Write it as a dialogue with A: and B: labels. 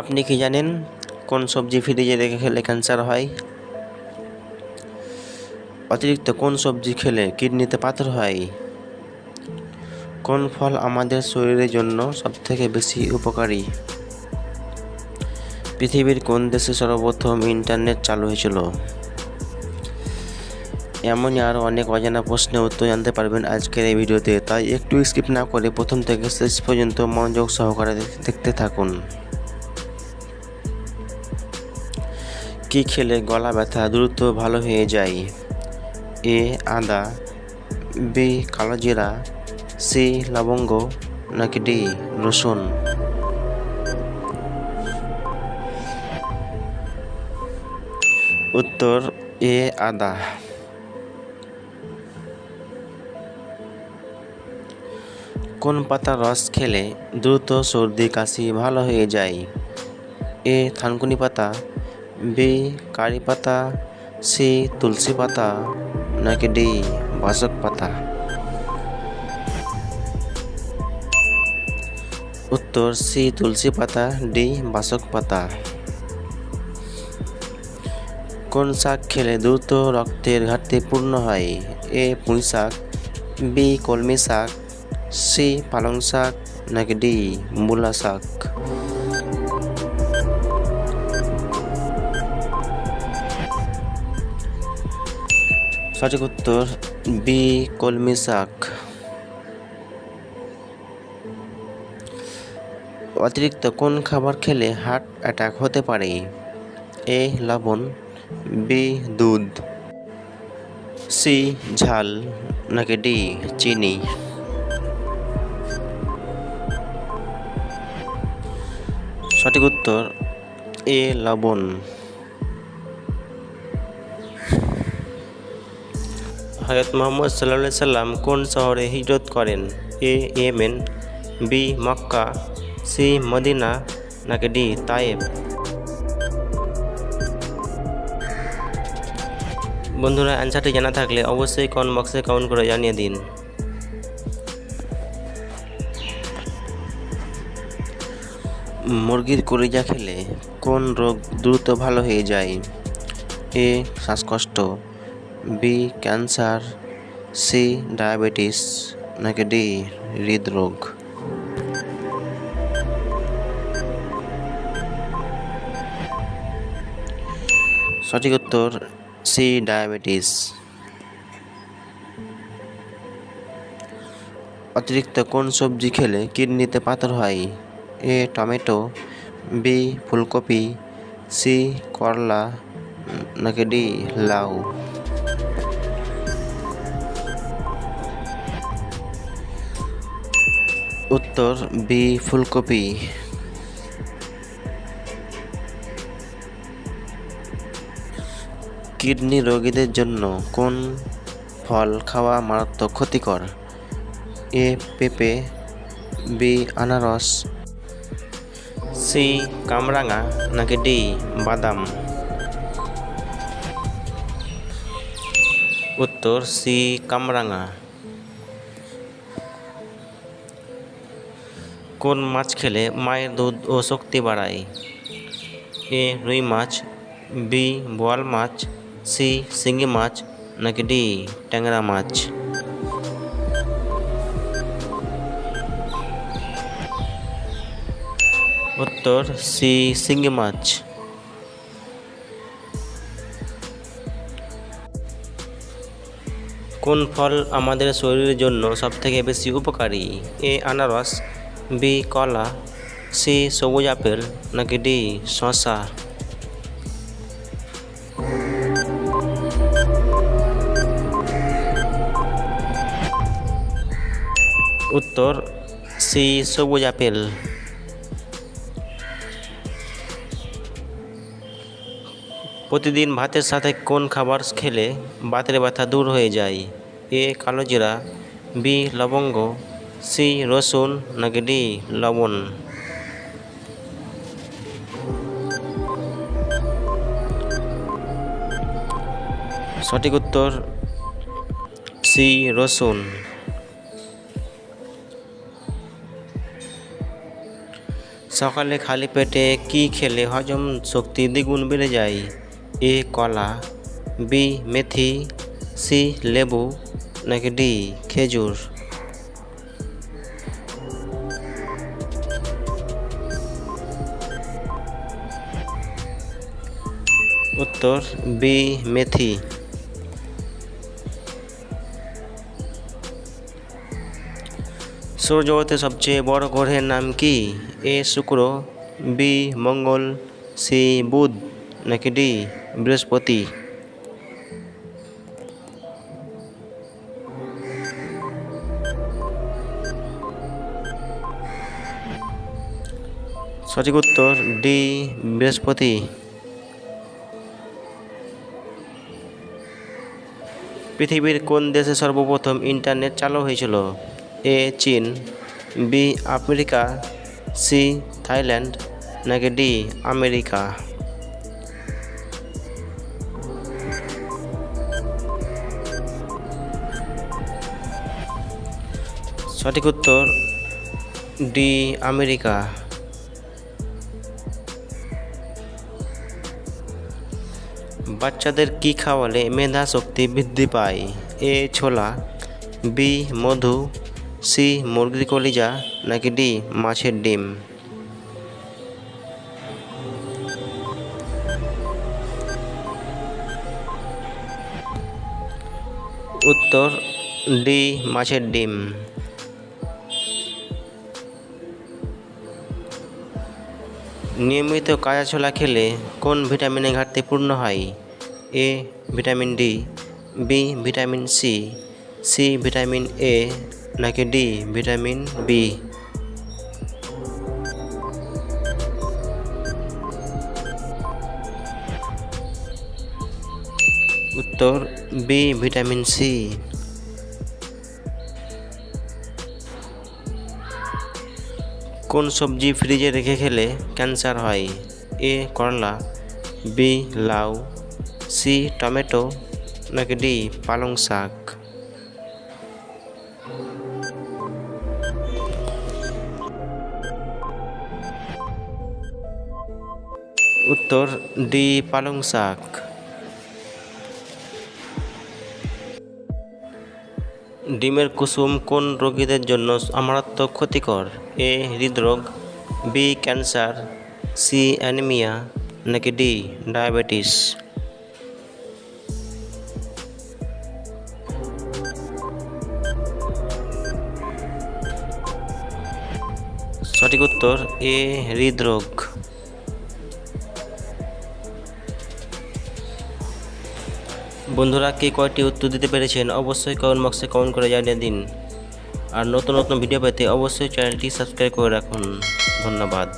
A: আপনি কি জানেন কোন সবজি ফ্রিজে রেখে খেলে ক্যান্সার হয়? অতিরিক্ত কোন সবজি খেলে কিডনিতে পাথর হয়? কোন ফল আমাদের শরীরের জন্য সবথেকে বেশি উপকারী? পৃথিবীর কোন দেশে সর্বপ্রথম ইন্টারনেট চালু হয়েছিল? এমনই আরও অনেক অজানা প্রশ্নের উত্তর জানতে পারবেন আজকের এই ভিডিওতে, তাই একটু স্কিপ না করে প্রথম থেকে শেষ পর্যন্ত মনোযোগ সহকারে দেখতে থাকুন। কি খেলে গলা ব্যথা দ্রুত ভালো হয়ে যায়? এ আদা, বি কালো জিরা, সি লবঙ্গ, নাকি ডি রসুন? উত্তর, এ আদা। কোন পাতার রস খেলে দ্রুত সর্দি, কাশি ভালো হয়ে যায়? এ থানকুনি পাতা বি কারি পাতা, সি তুলসী পাতা, নাকি ডি বাসক পাতা? উত্তর, সি তুলসী পাতা, ডি বাসক পাতা। কোন শাক খেলে দ্রুত রক্তের ঘাটতি পূর্ণ হয়? এ পুঁই শাক, বি কলমি শাক, সি পালং শাক, নাকি ডি মূলা শাক? সঠিক উত্তর বি, কলমি শাক। অতিরিক্ত কোন খাবার খেলে হার্ট অ্যাটাক হতে পারে? এ, লবণ, বি, দুধ, সি, ঝাল, নাকি ডি, চিনি? সঠিক উত্তর এ, লবণ। হজরত মোহাম্মদ সাল্লা সাল্লাম কোন শহরে হিজরত করেন? A, Yemen, B, Mecca, C, Medina, নাকি ডি, তায়েব? বন্ধুরা অ্যান্সারটি জানা থাকলে অবশ্যই কমেন্ট বক্সে কমেন্ট করে জানিয়ে দিন। মুরগির কলিজা খেলে কোন রোগ দ্রুত ভালো হয়ে যায়? এ, শ্বাসকষ্ট বি ক্যান্সার সি ডায়াবেটিস নাকি ডি হৃদরোগ? সঠিক উত্তর সি ডায়াবেটিস অতিরিক্ত কোন সবজি খেলে কিডনিতে পাথর হয়? এ টমেটো বি ফুলকপি সি করলা, নাকি ডি লাউ? উত্তর বি ফুলকপি। কিডনি রোগীদের জন্য কোন ফল খাওয়া মারাত্মক ক্ষতিকর? এ পেঁপে। বি আনারস। সি কামরাঙা। নাকি ডি বাদাম। উত্তর সি কামরাঙা। কোন মাছ খেলে মায়ের দুধ ও শক্তি বাড়ায়? এ, রুই মাছ, বি, বোয়াল মাছ, সি, শিঙি মাছ, নাকি ডি, ট্যাংরা মাছ? উত্তর, সি, শিঙি মাছ। কোন ফল আমাদের শরীরের জন্য সবথেকে বেশি উপকারী? এ, আনারস বি কলা সি সবুজ আপেল নাকি ডি শসা উত্তর সি সবুজ আপেল প্রতিদিন ভাতের সাথে কোন খাবার খেলে বাতের ব্যথা দূর হয়ে যায় এ কালো জিরা বি লবঙ্গ সি রসুন নাকি ডি লবণ সঠিক উত্তর সি রসুন সকালে খালি পেটে কি খেলে হজম শক্তি দ্বিগুণ বেড়ে যায়? এ কলা, বি মেথি, সি লেবু, নাকি ডি খেজুর? উত্তর বি মেথি। সৌরজগতের সবচেয়ে বড় গ্রহের নাম কি? এ শুক্র বি মঙ্গল সি বুধ, নাকি ডি বৃহস্পতি? সঠিক উত্তর ডি বৃহস্পতি। পৃথিবীর কোন দেশে সর্বপ্রথম ইন্টারনেট চালু হয়েছিল? এ, চীন, বি, আমেরিকা, সি, থাইল্যান্ড, নাকি ডি, আমেরিকা? সঠিক উত্তর, ডি, আমেরিকা। বাচ্চাদের কি খাওয়ালে মেধা শক্তি বৃদ্ধি পায়? এ, ছোলা, বি, মধু, সি, মুরগির কলিজা, নাকি ডি, মাছের ডিম? উত্তর, ডি, মাছের ডিম। নিয়মিত কাঁচা ছোলা খেলে কোন ভিটামিনের ঘাটতি পূর্ণ হয়? A, vitamin D, B, vitamin C C, vitamin A, নাকি ডি, ভিটামিন বি? উত্তর, বি, ভিটামিন সি। কোন সবজি ফ্রিজে রেখে খেলে ক্যান্সার হয়? এ, করলা, বি, লাউ, সি, টমেটো, নাকি ডি, পালং শাক? উত্তর, ডি, পালং শাক। ডিমের কুসুম কোন রোগীদের জন্য মারাত্মক ক্ষতিকর? এ হৃদরোগ, বি ক্যান্সার, সি অ্যানিমিয়া নাকি ডি ডায়াবেটিস? সঠিক উত্তর, এ হৃদরোগ। বন্ধুরা, কে কয়টি উত্তর দিতে পেরেছেন অবশ্যই কমেন্ট বক্সে কমেন্ট করে জানিয়ে দিন। আর নতুন নতুন ভিডিও পেতে অবশ্যই চ্যানেলটি সাবস্ক্রাইব করে রাখুন ধন্যবাদ